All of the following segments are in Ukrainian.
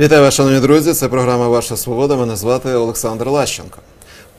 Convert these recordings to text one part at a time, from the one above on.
Вітаю вас, шановні друзі. Це програма Ваша Свобода. Мене звати Олександр Лащенко.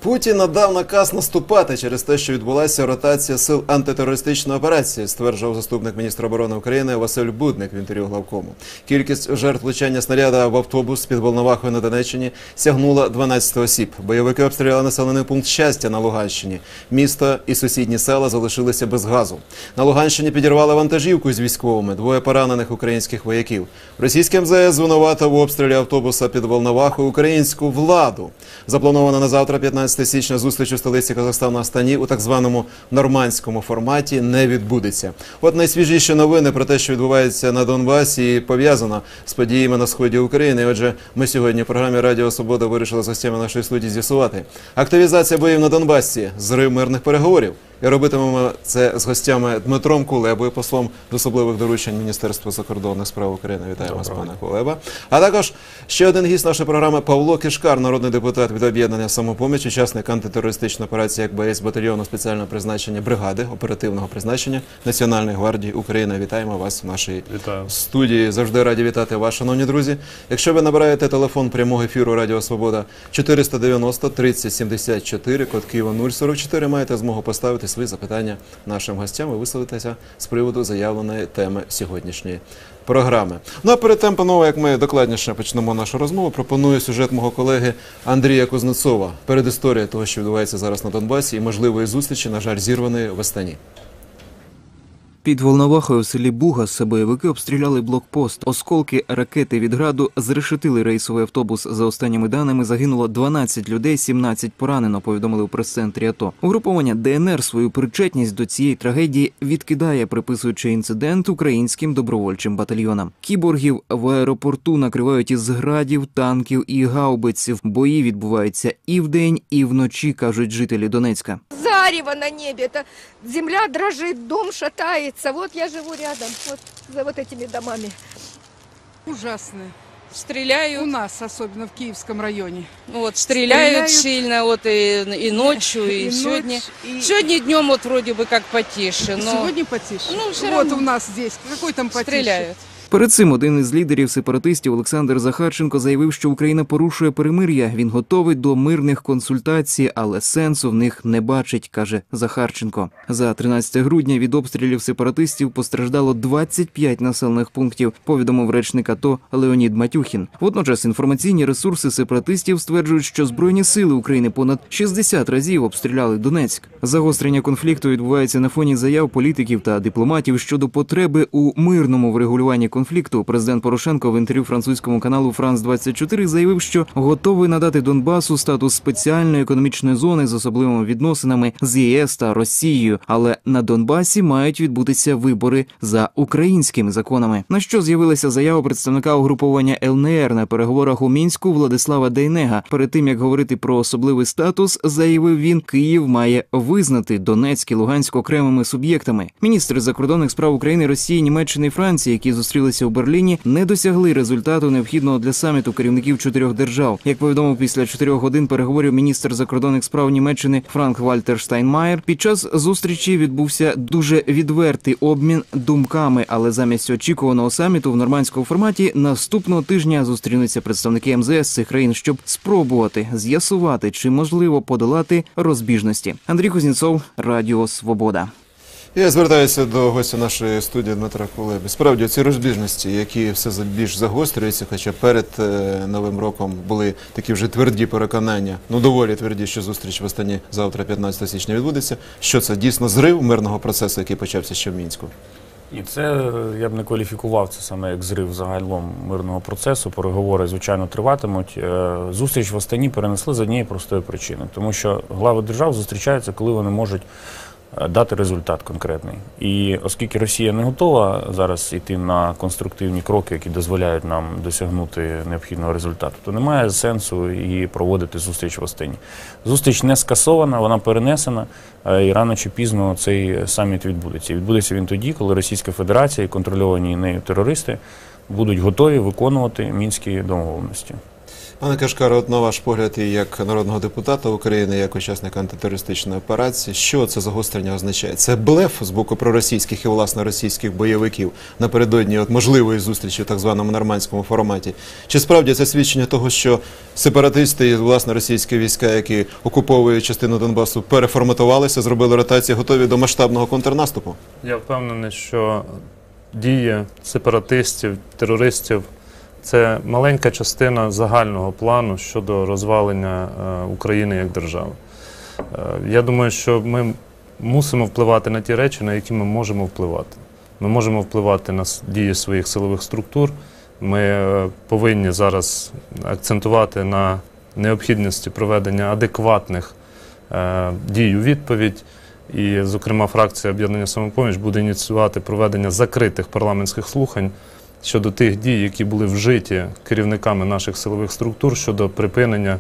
Путін надав наказ наступати через те, що відбулася ротація сил антитерористичної операції, стверджував заступник міністра оборони України Василь Будник в інтерв'ю главкому. Кількість жертв влучання снаряда в автобус під Волновахою на Донеччині сягнула 12 осіб. Бойовики обстріляли населений пункт щастя на Луганщині. Місто і сусідні села залишилися без газу. На Луганщині підірвали вантажівку з військовими, двоє поранених українських вояків. Російське МЗС звинуватив в обстрілі автобуса під Волновахою українську владу. Запланована на завтра, 15 січня, зустріч у столиці Казахстану Астані у так званому нормандському форматі не відбудеться. От найсвіжіші новини про те, що відбувається на Донбасі, пов'язано з подіями на сході України. Отже, ми сьогодні в програмі Радіо Свобода вирішили з гостями нашої студії з'ясувати активізація боїв на Донбасі, зрив мирних переговорів. І робитимемо це з гостями Дмитром Кулебою, послом з особливих доручень Міністерства закордонних справ України. Вітаю вас, пане Кулеба. А також ще один гість нашої програми Павло Кишкар, народний депутат від об'єднання самопоміч, учасник антитерористичної операції як боєць батальйону спеціального призначення бригади оперативного призначення Національної гвардії України. Вітаємо вас в нашій Вітаю. студії. Завжди раді вітати вас, шановні друзі. Якщо ви набираєте телефон прямого ефіру Радіо Свобода 490 30 74, код Києва 044, маєте змогу поставити свої запитання нашим гостям і висловитися з приводу заявленої теми сьогоднішньої програми. Ну а перед тим, панове, як ми докладніше почнемо нашу розмову, пропоную сюжет мого колеги Андрія Кузнецова. Перед історією того, що відбувається зараз на Донбасі, і можливої зустрічі, на жаль, зірваної в Астані. Під Волновахою в селі Бугас бойовики обстріляли блокпост. Осколки ракети від граду зрешетили рейсовий автобус. За останніми даними загинуло 12 людей, 17 поранено. Повідомили у прес-центрі АТО. Угруповання ДНР свою причетність до цієї трагедії відкидає, приписуючи інцидент українським добровольчим батальйонам. Кіборгів в аеропорту накривають із градів, танків і гаубиців. Бої відбуваються і вдень, і вночі, кажуть жителі Донецька. Зарево на небе, это земля дрожит, дом шатается. Вот я живу рядом, вот за вот этими домами. Ужасно. У Стреляют, нас, особенно в Киевском районе. вот, стреляют, стреляют. сильно, вот и, и ночью, и, И сегодня. ночь, и- Сегодня днем вот вроде бы как потише, но Сегодня потише. Ну, вот равно. у нас здесь. Какой там потише? стреляют. Перед цим один із лідерів сепаратистів Олександр Захарченко заявив, що Україна порушує перемир'я. Він готовий до мирних консультацій, але сенсу в них не бачить, каже Захарченко. За 13 грудня від обстрілів сепаратистів постраждало 25 населених пунктів. Повідомив речник АТО Леонід Матюхін. Водночас інформаційні ресурси сепаратистів стверджують, що збройні сили України понад 60 разів обстріляли Донецьк. Загострення конфлікту відбувається на фоні заяв політиків та дипломатів щодо потреби у мирному врегулюванні конфлікту. Президент Порошенко в інтерв'ю французькому каналу Франс 24 заявив, що готовий надати Донбасу статус спеціальної економічної зони з особливими відносинами з ЄС та Росією, але на Донбасі мають відбутися вибори за українськими законами. На що з'явилася заява представника угруповання ЛНР на переговорах у мінську Владислава Дейнега. Перед тим як говорити про особливий статус, заявив він, Київ має визнати Донецьк і Луганськ окремими суб'єктами. Міністри закордонних справ України, Росії, Німеччини і Франції, які зустрілися у Берліні, не досягли результату необхідного для саміту керівників чотирьох держав. Як повідомив після чотирьох годин переговорів міністр закордонних справ Німеччини Франк Вальтер Штайнмаєр, під час зустрічі відбувся дуже відвертий обмін думками, але замість очікуваного саміту в нормандському форматі наступного тижня зустрінуться представники МЗС цих країн, щоб спробувати з'ясувати, чи можливо подолати розбіжності. Андрій Кузнєцов, Радіо Свобода. Я звертаюся до гостя нашої студії Дмитра Кулеби. Справді ці розбіжності, які все за- більш загострюються, хоча перед е, новим роком були такі вже тверді переконання, ну доволі тверді, що зустріч в Астані завтра, 15 січня, відбудеться. Що це дійсно зрив мирного процесу, який почався ще в мінську? І це е, я б не кваліфікував це саме як зрив загалом мирного процесу. Переговори, звичайно, триватимуть. Е, Зустріч в Астані перенесли з однієї простої причини, тому що глави держав зустрічаються, коли вони можуть дати результат конкретний. І оскільки Росія не готова зараз йти на конструктивні кроки, які дозволяють нам досягнути необхідного результату, то немає сенсу і проводити зустріч в Астані. Зустріч не скасована, вона перенесена, е, і рано чи пізно цей саміт відбудеться. Відбудеться він тоді, коли Російська Федерація і контрольовані нею терористи будуть готові виконувати мінські домовленості. Пане Кашкаро, от на ваш погляд, і як народного депутата України, як учасника антитерористичної операції, що це загострення означає? Це блеф з боку проросійських і власне російських бойовиків напередодні от можливої зустрічі в так званому нормандському форматі? Чи справді це свідчення того, що сепаратисти і власне російські війська, які окуповують частину Донбасу, переформатувалися, зробили ротацію, готові до масштабного контрнаступу? Я впевнений, що дії сепаратистів, терористів це маленька частина загального плану щодо розвалення е, України як держави. Е, я думаю, що ми мусимо впливати на ті речі, на які ми можемо впливати. Ми можемо впливати на дії своїх силових структур. Ми е, повинні зараз акцентувати на необхідності проведення адекватних дій у відповідь. І, зокрема, фракція об'єднання самопоміч буде ініціювати проведення закритих парламентських слухань щодо тих дій, які були вжиті керівниками наших силових структур щодо припинення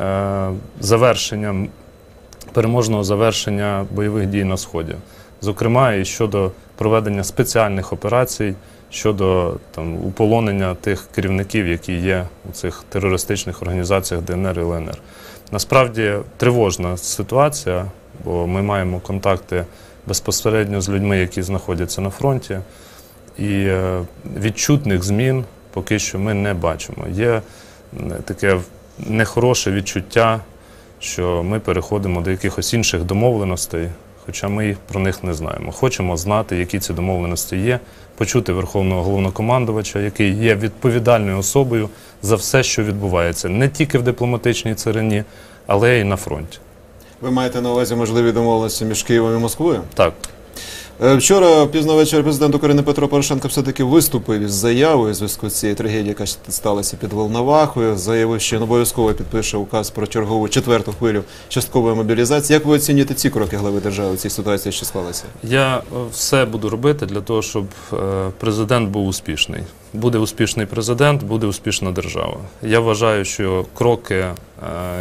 е, завершення переможного завершення бойових дій на сході, зокрема і щодо проведення спеціальних операцій щодо там уполонення тих керівників, які є у цих терористичних організаціях ДНР і ЛНР. Насправді тривожна ситуація, бо ми маємо контакти безпосередньо з людьми, які знаходяться на фронті, і е, відчутних змін поки що ми не бачимо. Є таке нехороше відчуття, що ми переходимо до якихось інших домовленостей, хоча ми про них не знаємо. Хочемо знати, які ці домовленості є, почути Верховного головнокомандувача, який є відповідальною особою за все, що відбувається, не тільки в дипломатичній царині, але й на фронті. Ви маєте на увазі можливі домовленості між Києвом і Москвою? Так. Е, Вчора пізно ввечері президент України Петро Порошенко все-таки виступив із заявою у зв'язку з цією трагедією, яка сталася під Волновахою. Заявив, що він обов'язково підпише указ про чергову четверту хвилю часткової мобілізації. Як ви оцінюєте ці кроки глави держави в цій ситуації, що склалася? Я е, все буду робити для того, щоб е, президент був успішний. Буде успішний президент, буде успішна держава. Я вважаю, що кроки,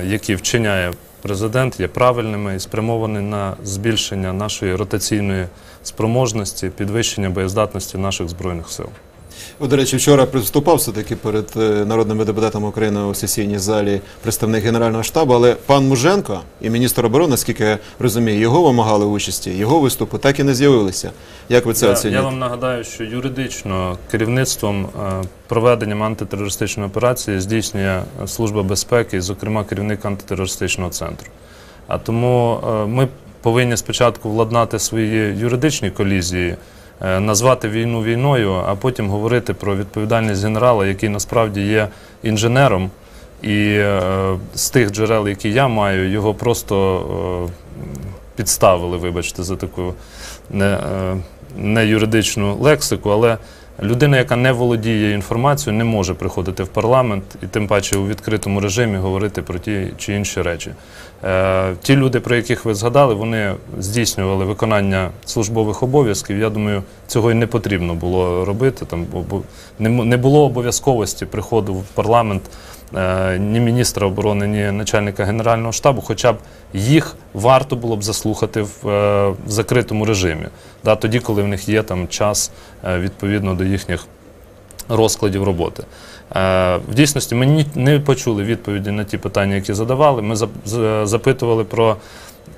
які вчиняє президент, є правильними і спрямовані на збільшення нашої ротаційної спроможності, підвищення боєздатності наших збройних сил. До речі, вчора приступав все-таки перед е, народними депутатами України у сесійній залі представник Генерального штабу, але пан Муженко і міністр оборони, наскільки я розумію, його вимагали участі, його виступу так і не з'явилися. Як ви це Я, оцінюєте? я вам нагадаю, що юридично керівництвом е, проведенням антитерористичної операції здійснює Служба безпеки, зокрема керівник антитерористичного центру. А тому е, ми повинні спочатку владнати свої юридичні колізії, назвати війну війною, а потім говорити про відповідальність генерала, який насправді є інженером. І е, з тих джерел, які я маю, його просто е, підставили, вибачте, за таку не, е, не юридичну лексику, але людина, яка не володіє інформацією, не може приходити в парламент і тим паче у відкритому режимі говорити про ті чи інші речі. Е, ті люди, про яких ви згадали, вони здійснювали виконання службових обов'язків. Я думаю, цього й не потрібно було робити. Там не, було обов'язковості приходу в парламент ні міністра оборони, ні начальника генерального штабу, хоча б їх варто було б заслухати в, е, в закритому режимі, да, тоді, коли в них є там час е, відповідно до їхніх розкладів роботи. Е, В дійсності ми не почули відповіді на ті питання, які задавали. Ми запитували про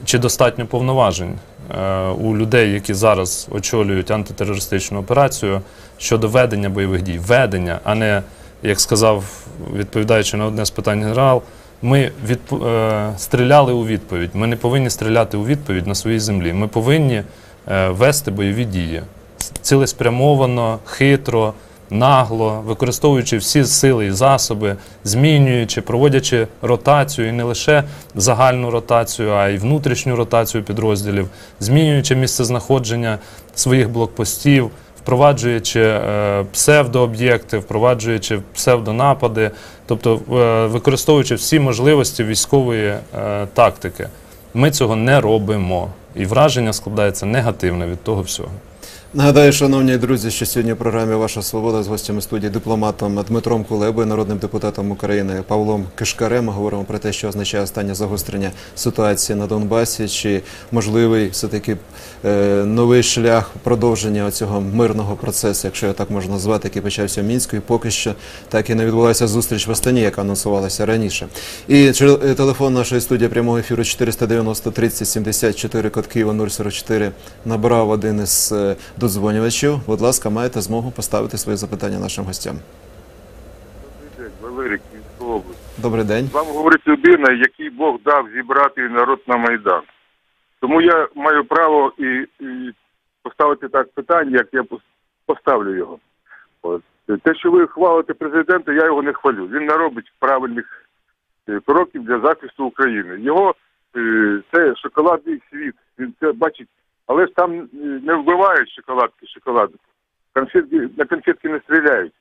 чи достатньо повноважень е, у людей, які зараз очолюють антитерористичну операцію щодо ведення бойових дій. Ведення, а не, як сказав, відповідаючи на одне з питань генерал, ми відп... е, стріляли у відповідь. Ми не повинні стріляти у відповідь на своїй землі. Ми повинні е, вести бойові дії цілеспрямовано, хитро, нагло, використовуючи всі сили і засоби, змінюючи, проводячи ротацію і не лише загальну ротацію, а й внутрішню ротацію підрозділів, змінюючи місце знаходження своїх блокпостів, впроваджуючи е, псевдооб'єкти, впроваджуючи псевдонапади, тобто е, використовуючи всі можливості військової е, тактики. Ми цього не робимо. І враження складається негативне від того всього. Нагадаю, шановні друзі, що сьогодні в програмі Ваша Свобода з гостями студії дипломатом Дмитром Кулебою, народним депутатом України Павлом Кишкарем. Ми говоримо про те, що означає останнє загострення ситуації на Донбасі, чи можливий все-таки е, новий шлях продовження цього мирного процесу, якщо його так можна назвати, який почався в Мінську, і поки що так і не відбулася зустріч в Астані, яка анонсувалася раніше. І е, телефон нашої студії прямого ефіру 490 30 74 код Києва 044 набрав один із додзвонювачів. Будь ласка, маєте змогу поставити свої запитання нашим гостям. Добрий день, Валерій, Київська область. Добрий день. Вам говорить людина, який Бог дав зібрати народ на Майдан. Тому я маю право і, і поставити так питання, як я поставлю його. От. Те, що ви хвалите президента, я його не хвалю. Він не робить правильних е, кроків для захисту України. Його е, це шоколадний світ. Він це бачить, але ж там е, не вбивають шоколадки, шоколадки. Конфетки, на конфетки не стріляють.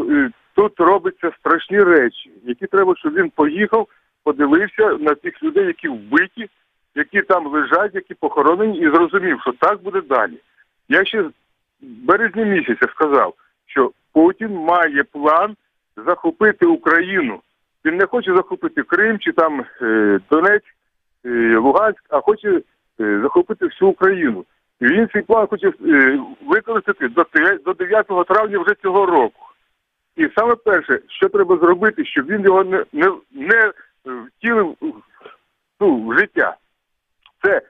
Е, Тут робляться страшні речі, які треба, щоб він поїхав, подивився на тих людей, які вбиті, які там лежать, які похоронені, і зрозумів, що так буде далі. Я ще в березні місяця сказав, що Путін має план захопити Україну. Він не хоче захопити Крим чи там е, Донецьк, Луганськ, а хоче захопити всю Україну. І він цей план хоче е, використати до, 9 травня вже цього року. І саме перше, що треба зробити, щоб він його не, не, не е, втілив в- ну, в життя. Це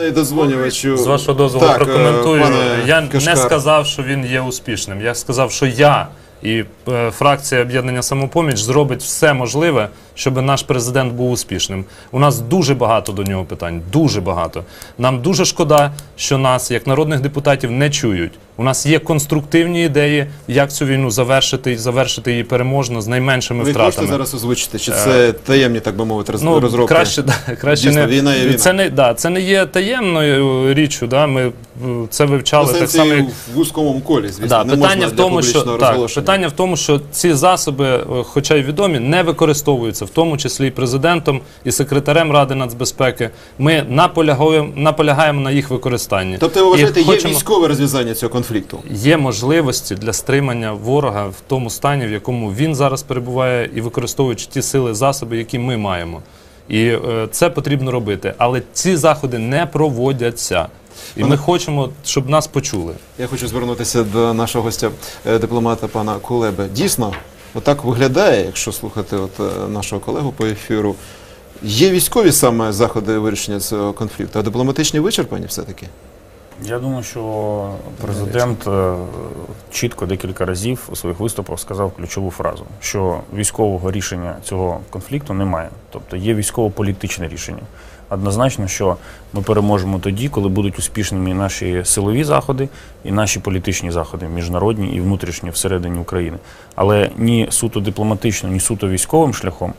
е, Дозвонювачу. З вашого дозволу Так, е, прокоментую. пане Я Кишкар. не сказав, що він є успішним. Я сказав, що я і е, фракція об'єднання самопоміч зробить все можливе, щоб наш президент був успішним. У нас дуже багато до нього питань. Дуже багато. Нам дуже шкода, що нас, як народних депутатів, не чують. У нас є конструктивні ідеї, як цю війну завершити завершити її переможно з найменшими Ви втратами. зараз озвучити, чи це таємні, так би мовити, роз- Ну, розробки? краще, да, краще Дійсно, не війна є війна. Це не да, це не є таємною річчю. Да, ми е, це вивчали так само. Як... в вузькому колі, звісно, Да, не питання можна в тому, що так, питання в тому, що ці засоби, е, хоча й відомі, не використовуються, в тому числі і президентом, і секретарем Ради нацбезпеки. Ми наполягаємо, наполягаємо на їх використанні. Тобто, ви І вважаєте, є хочемо- військове розв'язання цього конфлікту? Є можливості для стримання ворога в тому стані, в якому він зараз перебуває, і використовуючи ті сили, засоби, які ми маємо. І е, це потрібно робити. Але ці заходи не проводяться. І ми хочемо, щоб нас почули. Я хочу звернутися до нашого гостя, е, дипломата пана Кулеби. Дійсно, отак виглядає, якщо слухати от е, нашого колегу по ефіру. Є військові саме заходи вирішення цього конфлікту, а дипломатичні вичерпані все-таки. Я думаю, що президент е, чітко декілька разів у своїх виступах сказав ключову фразу, що військового рішення цього конфлікту немає. Тобто є військово-політичне рішення. Однозначно, що ми переможемо тоді, коли будуть успішними наші силові заходи, і наші політичні заходи, міжнародні і внутрішні всередині України. Але ні суто дипломатично, ні суто військовим шляхом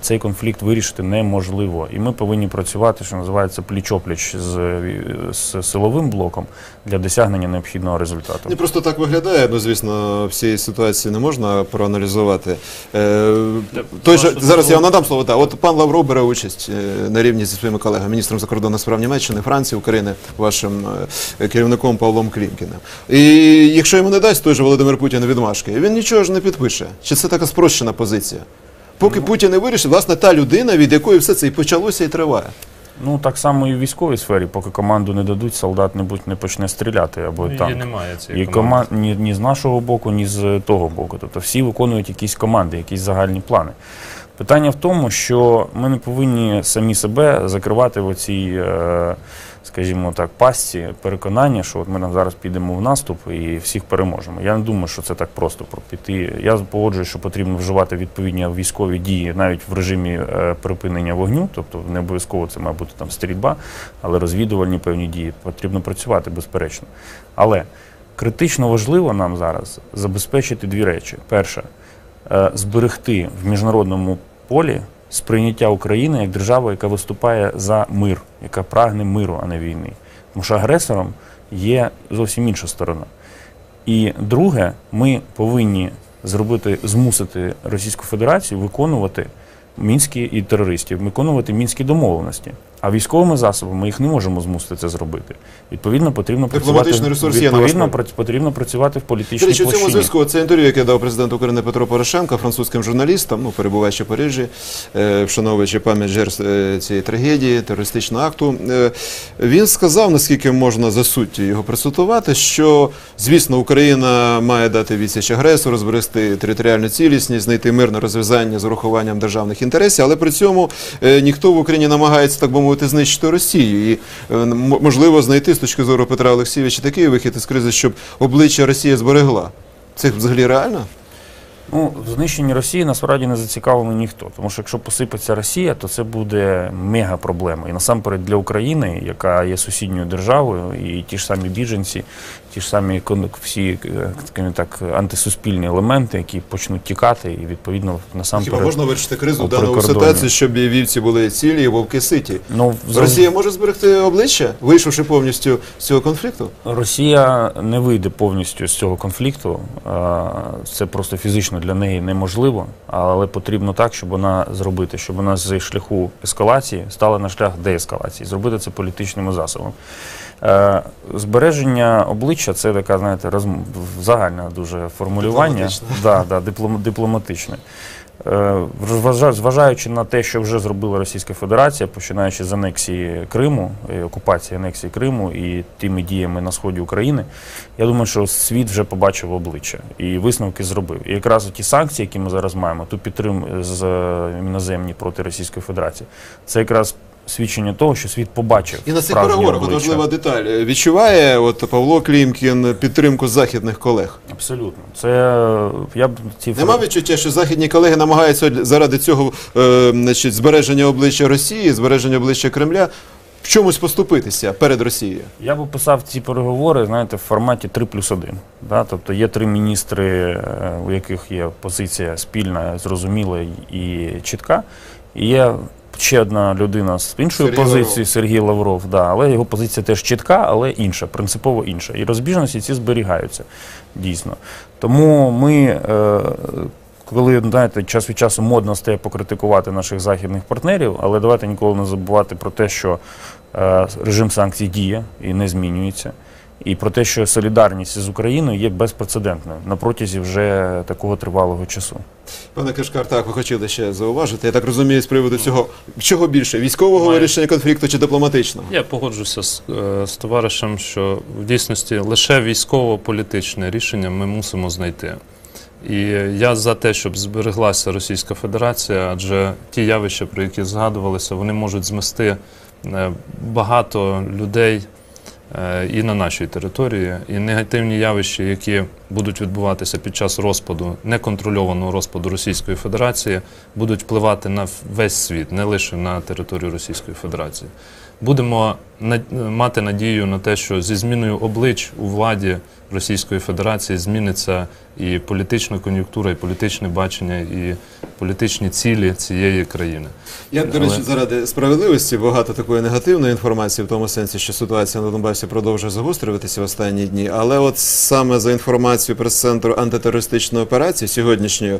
цей конфлікт вирішити неможливо. І ми повинні працювати, що називається пліч-опліч з, е, з силовим блоком для досягнення необхідного результату. Не просто так виглядає. Ну, звісно, всієї ситуації не можна проаналізувати. Е, той же, зараз я вам надам слово. Так, от пан Лавров бере участь е, на рівні зі своїми колегами, міністром закордонних справ Німеччини, Франції, України, вашим е, керівником Павлом Клімкіним. І якщо йому не дасть той же Володимир Путін відмашки, він нічого ж не підпише. Чи це така спрощена позиція? Поки Путін не вирішить, власне, та людина, від якої все це і почалося, і триває. Ну так само і в військовій сфері, поки команду не дадуть, солдат не будь не почне стріляти або Її танк. немає цієї І команди. кома... ні, ні з нашого боку, ні з того боку. Тобто всі виконують якісь команди, якісь загальні плани. Питання в тому, що ми не повинні самі себе закривати в оцій, е, скажімо так, пастці переконання, що от ми нам зараз підемо в наступ і всіх переможемо. Я не думаю, що це так просто про піти. Я погоджуюсь, що потрібно вживати відповідні військові дії навіть в режимі е, припинення вогню, тобто не обов'язково це має бути там стрільба, але розвідувальні певні дії потрібно працювати безперечно. Але критично важливо нам зараз забезпечити дві речі: перше е, зберегти в міжнародному полі сприйняття України як держави, яка виступає за мир, яка прагне миру, а не війни. Тому що агресором є зовсім інша сторона. І друге, ми повинні зробити, змусити Російську Федерацію виконувати мінські і терористів, виконувати мінські домовленості. А військовими засобами ми їх не можемо змусити це зробити. Відповідно, потрібно працювати ресурс є на відповідно, потрібно працювати в політичній речі, в цьому зв'язку це інтерв'ю, яке дав президент України Петро Порошенко французьким журналістам, ну перебуваючи в Парижі, е, вшановуючи пам'ять жертв е, цієї трагедії, терористичного акту. Е, Він сказав, наскільки можна за суттю його процитувати, що звісно Україна має дати відсіч агресору, зберегти територіальну цілісність, знайти мирне розв'язання з урахуванням державних інтересів, але при цьому е, ніхто в Україні намагається так би мовити знищити Росію і е, можливо знайти з точки зору Петра Олексійовича такий вихід із кризи, щоб обличчя Росія зберегла. Це взагалі реально? Ну, в знищенні Росії насправді не зацікавлений ніхто. Тому що якщо посипеться Росія, то це буде мега проблема. І насамперед для України, яка є сусідньою державою, і ті ж самі біженці, ті ж самі всі е, скажімо так, антисуспільні елементи, які почнуть тікати, і відповідно Хіба насамперед. можна вирішити кризу в даному ситуації, щоб і вівці були цілі, і вовки ситі? Ну, в- Росія може зберегти обличчя, вийшовши повністю з цього конфлікту? Росія не вийде повністю з цього конфлікту. Це просто фізично для неї неможливо, але потрібно так, щоб вона зробити, щоб вона з шляху ескалації стала на шлях деескалації, зробити це політичними засобами. Е, Збереження обличчя це така, знаєте, розм... загальне дуже формулювання, Дипломатичне. да, да, диплом... дипломатичне. Е, Зважаючи на те, що вже зробила Російська Федерація, починаючи з анексії Криму, е, окупації анексії Криму і тими діями на сході України, я думаю, що світ вже побачив обличчя і висновки зробив. І якраз ті санкції, які ми зараз маємо, ту підтримку з іноземні проти Російської Федерації, це якраз свідчення того, що світ побачив І на цих переговорах от важлива деталь. Е, Відчуває от Павло Клімкін підтримку західних колег? Абсолютно, це е, я б ці Нема відчуття, що західні колеги намагаються заради цього е, значить, збереження обличчя Росії, збереження обличчя Кремля в чомусь поступитися перед Росією? Я б описав ці переговори, знаєте, в форматі 3 плюс 1. Да? Тобто є три міністри, е, у яких є позиція спільна, зрозуміла і чітка. І є ще одна людина з іншою Сергій позицією, Лавров. Сергій Лавров, да, але його позиція теж чітка, але інша, принципово інша. І розбіжності ці зберігаються дійсно. Тому ми. Е, коли знаєте, час від часу модно стає покритикувати наших західних партнерів, але давайте ніколи не забувати про те, що е, режим санкцій діє і не змінюється, і про те, що солідарність з Україною є безпрецедентною на протязі вже такого тривалого часу. Пане Кишкар, так ви хотіли ще зауважити. Я так розумію, з приводу цього чого більше військового Має. вирішення конфлікту чи дипломатичного? Я погоджуся з, е, з товаришем, що в дійсності лише військово-політичне рішення ми мусимо знайти. І я за те, щоб збереглася Російська Федерація, адже ті явища, про які згадувалися, вони можуть змести е, багато людей і на нашій території, і негативні явища, які будуть відбуватися під час розпаду, неконтрольованого розпаду Російської Федерації, будуть впливати на весь світ, не лише на територію Російської Федерації. Будемо мати надію на те, що зі зміною облич у владі Російської Федерації зміниться і політична кон'юнктура, і політичне бачення, і політичні цілі цієї країни. Я, до Але- речі, заради справедливості багато такої негативної інформації в тому сенсі, що ситуація на Донбасі продовжує загострюватися в останні дні. Але от саме за інформацією прес-центру антитерористичної операції сьогоднішньої,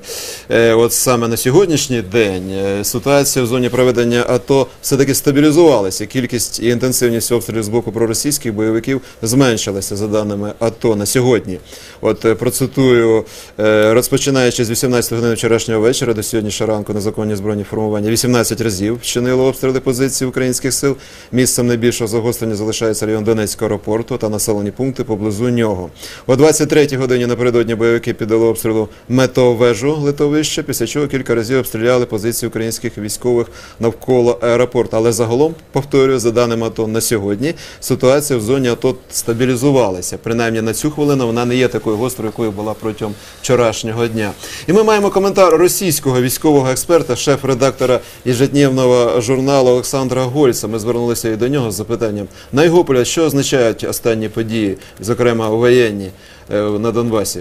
е, от саме на сьогоднішній день е, ситуація в зоні проведення АТО все-таки стабілізувалася. Кількість і інтенсивність обстрілів з боку проросійських бойовиків зменшилася за даними АТО на сьогодні. От е, процитую, е, розпочинаючи з 18 години вчорашнього вечора до сьогоднішнього ранку незаконні збройні формування 18 разів вчинило обстріли позицій українських сил. Місцем найбільшого загострення залишається район Донецького аеропорту та населені пункти поблизу нього. О 23 годині напередодні бойовики піддали обстрілу метеовежу литовища, після чого кілька разів обстріляли позиції українських військових навколо аеропорту. Але загалом, повторюю, за даними АТО на сьогодні, ситуація в зоні АТО стабілізувалася. Принаймні на цю хвилину вона не є такою гострою, якою була протягом вчорашнього дня. І ми маємо коментар російського військового експерта, шеф-редактора єжедневного журналу Олександра Гольца. Ми звернулися і до нього з запитанням на його погляд, що означають останні події, зокрема воєнні е, на Донбасі.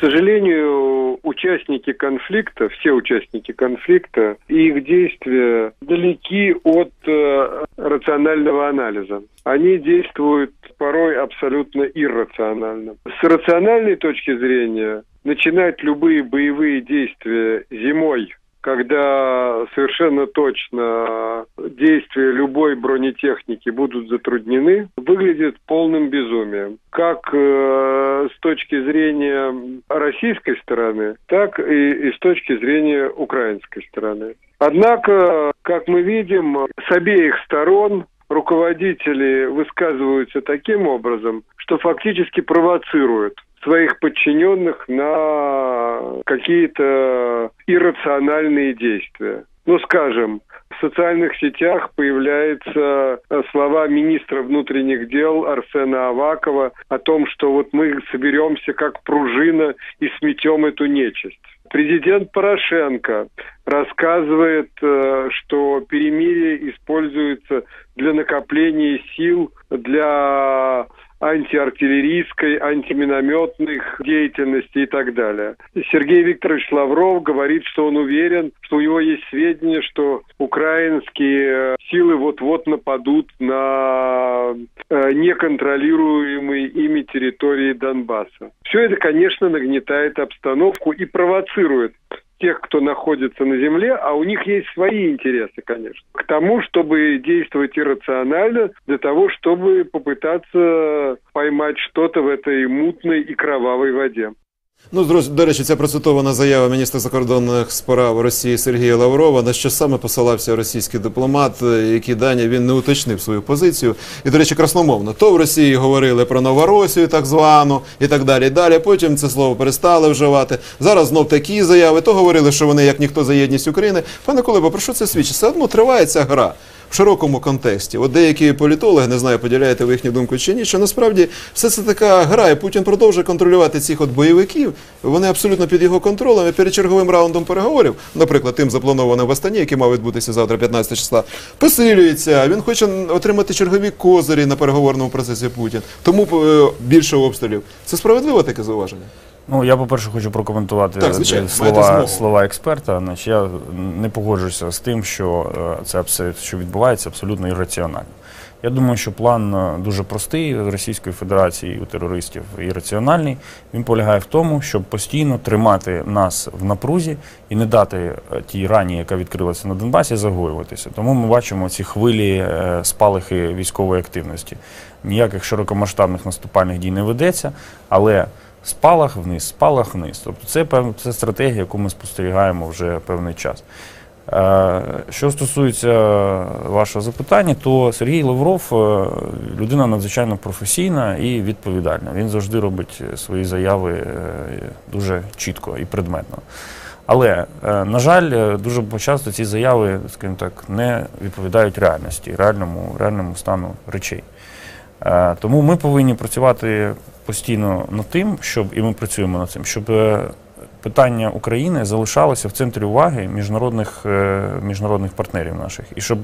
К сожалению, участники конфликта, все участники конфликта и их действия далеки от э, рационального анализа. Они действуют порой абсолютно иррационально. С рациональной точки зрения, начинать любые боевые действия зимой, когда совершенно точно действия любой бронетехники будут затруднены, выглядит полным безумием. Как э, с точки зрения российской стороны, так и, и с точки зрения украинской стороны. Однако, как мы видим, с обеих сторон руководители высказываются таким образом, что фактически провоцируют своих подчиненных на какие-то иррациональные действия. Ну, скажем, в социальных сетях появляются э, слова министра внутренних дел Арсена Авакова о том, что вот мы соберемся как пружина и сметем эту нечисть. Президент Порошенко рассказывает, э, что перемирие используется для накопления сил для антиартиллерийской, антиминометных деятельности и так далее. Сергей Викторович Лавров говорит, что он уверен, что у него есть сведения, что украинские силы вот-вот нападут на э, неконтролируемые ими территории Донбасса. Все это, конечно, нагнетает обстановку и провоцирует тех, кто находится на земле, а у них есть свои интересы, конечно, к тому, чтобы действовать иррационально, для того, чтобы попытаться поймать что-то в этой мутной и кровавой воде. Ну, до речі, ця процитована заява міністра закордонних справ Росії Сергія Лаврова, на що саме посилався російський дипломат, е, які дані він не уточнив свою позицію. І, до речі, красномовно, то в Росії говорили про Новоросію, так звану, і так далі. і Далі потім це слово перестали вживати. Зараз знов такі заяви. То говорили, що вони як ніхто за єдність України. Пане Колебо, про що це свідчить? Все одно триває ця гра. В широкому контексті, от деякі політологи, не знаю, поділяєте ви їхню думку чи ні, що насправді все це така гра, і Путін продовжує контролювати цих от бойовиків. Вони абсолютно під його контролем і перед черговим раундом переговорів, наприклад, тим запланованим в Астані, який мав відбутися завтра, 15 числа, посилюється. Він хоче отримати чергові козирі на переговорному процесі Путін. Тому е, більше обстрілів. Це справедливо таке зауваження? Ну, я, по-перше, хочу прокоментувати Так, звичайно, слова, слова експерта. Значить, я не погоджуюся з тим, що е, це що відбувається абсолютно ірраціонально. Я думаю, що план е, дуже простий Російської Федерації у терористів і раціональний. Він полягає в тому, щоб постійно тримати нас в напрузі і не дати е, тій рані, яка відкрилася на Донбасі, загоюватися. Тому ми бачимо ці хвилі спалахи військової активності. Ніяких широкомасштабних наступальних дій не ведеться, але спалах вниз, спалах вниз. Тобто це це стратегія, яку ми спостерігаємо вже певний час. Е, Що стосується вашого запитання, то Сергій Лавров е, людина надзвичайно професійна і відповідальна. Він завжди робить свої заяви е, дуже чітко і предметно. Але, на жаль, дуже часто ці заяви, скажімо так, не відповідають реальності, реальному, реальному стану речей. Е, Тому ми повинні працювати постійно над тим, щоб і ми працюємо над цим, щоб е, питання України залишалося в центрі уваги міжнародних, е, міжнародних партнерів наших, і щоб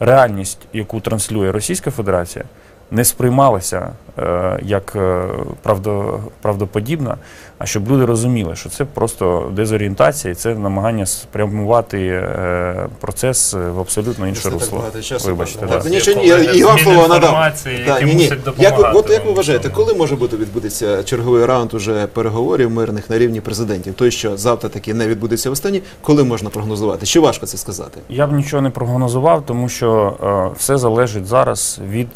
реальність, яку транслює Російська Федерація, не сприймалася е, як е, правдо, правдоподібна, а щоб люди розуміли, що це просто дезорієнтація і це намагання спрямувати е, процес в абсолютно інше русло. часу. Вибачте, да. і вам слово надав. Да, ні, ні. Як ви, от як ви вважаєте, коли може бути відбудеться черговий раунд уже переговорів мирних на рівні президентів? Той, що завтра таки не відбудеться в Астані, коли можна прогнозувати? Чи важко це сказати? Я б нічого не прогнозував, тому що е, все залежить зараз від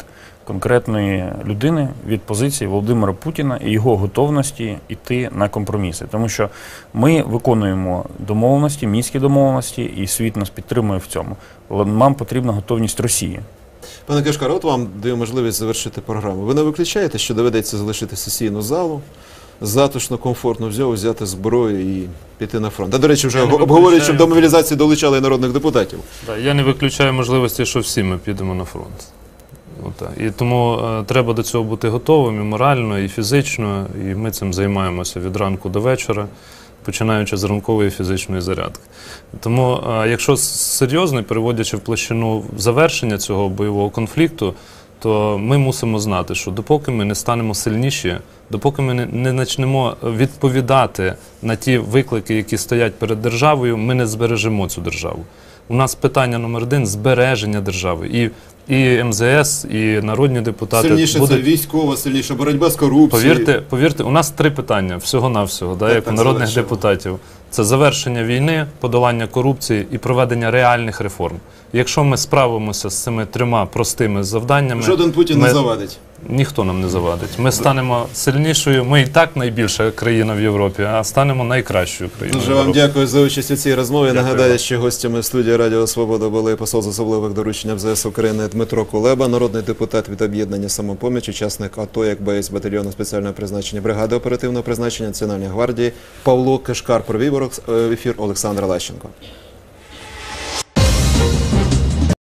конкретної людини, від позиції Володимира Путіна і його готовності йти на компроміси. Тому що ми виконуємо домовленості, мінські домовленості, і світ нас підтримує в цьому. Але нам потрібна готовність Росії. Пане Кишкар, от вам даю можливість завершити програму. Ви не виключаєте, що доведеться залишити сесійну залу, затишно, комфортно взяв, взяти зброю і піти на фронт. А до речі, вже обговорюють, щоб до мобілізації долучали і народних депутатів. Да, я не виключаю можливості, що всі ми підемо на фронт. Отак. І тому е, треба до цього бути готовим і морально, і фізично, і ми цим займаємося від ранку до вечора, починаючи з ранкової фізичної зарядки. Тому, е, якщо серйозно, переводячи в площину завершення цього бойового конфлікту, то ми мусимо знати, що допоки ми не станемо сильніші, допоки ми не почнемо відповідати на ті виклики, які стоять перед державою, ми не збережемо цю державу. У нас питання номер один збереження держави. І, і МЗС, і народні депутати Сильніше будуть це військова, сильніше боротьба з корупцією. Повірте, повірте, у нас три питання всього-навсього, да, Так, як у народних завершимо. депутатів. Це завершення війни, подолання корупції і проведення реальних реформ. Якщо ми справимося з цими трьома простими завданнями, Жоден Путін ми- не завадить. Ніхто нам не завадить. Ми станемо сильнішою. Ми і так найбільша країна в Європі, а станемо найкращою країною. Дуже вам дякую за участь у цій розмові. Дякую Нагадаю, що гостями студії Радіо Свобода були посол з особливих доручень МЗС України Дмитро Кулеба, народний депутат від об'єднання самопоміч, учасник АТО як боєць батальйону спеціального призначення бригади оперативного призначення Національної гвардії Павло Кишкар. Провів е, ефір Олександр Лащенко.